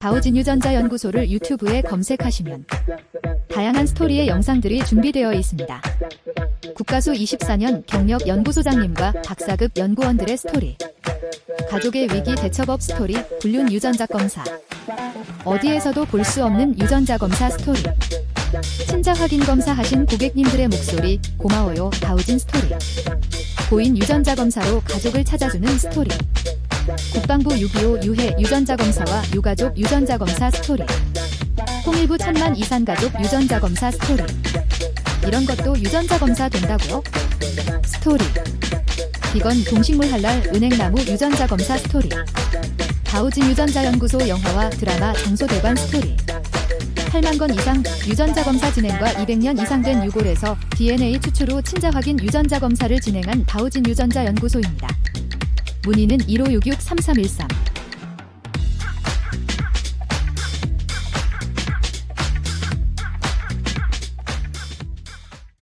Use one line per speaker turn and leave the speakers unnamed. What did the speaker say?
다우진 유전자 연구소를 유튜브에 검색하시면 다양한 스토리의 영상들이 준비되어 있습니다. 국가수 24년 경력 연구소장님과 박사급 연구원들의 스토리, 가족의 위기 대처법 스토리, 불륜 유전자 검사, 어디에서도 볼 수 없는 유전자 검사 스토리, 친자 확인 검사 하신 고객님들의 목소리, 고마워요 다우진 스토리, 고인 유전자 검사로 가족을 찾아주는 스토리, 국방부 6.25 유해 유전자 검사와 유가족 유전자 검사 스토리. 통일부 천만 이산 가족 유전자 검사 스토리. 이런 것도 유전자 검사 된다고요? 스토리. 비건 동식물 할랄 은행나무 유전자 검사 스토리. 다우진 유전자 연구소 영화와 드라마 장소 대관 스토리. 8만 건 이상 유전자 검사 진행과 200년 이상 된 유골에서 DNA 추출 후 친자 확인 유전자 검사를 진행한 다우진 유전자 연구소입니다. 문의는 1566-3313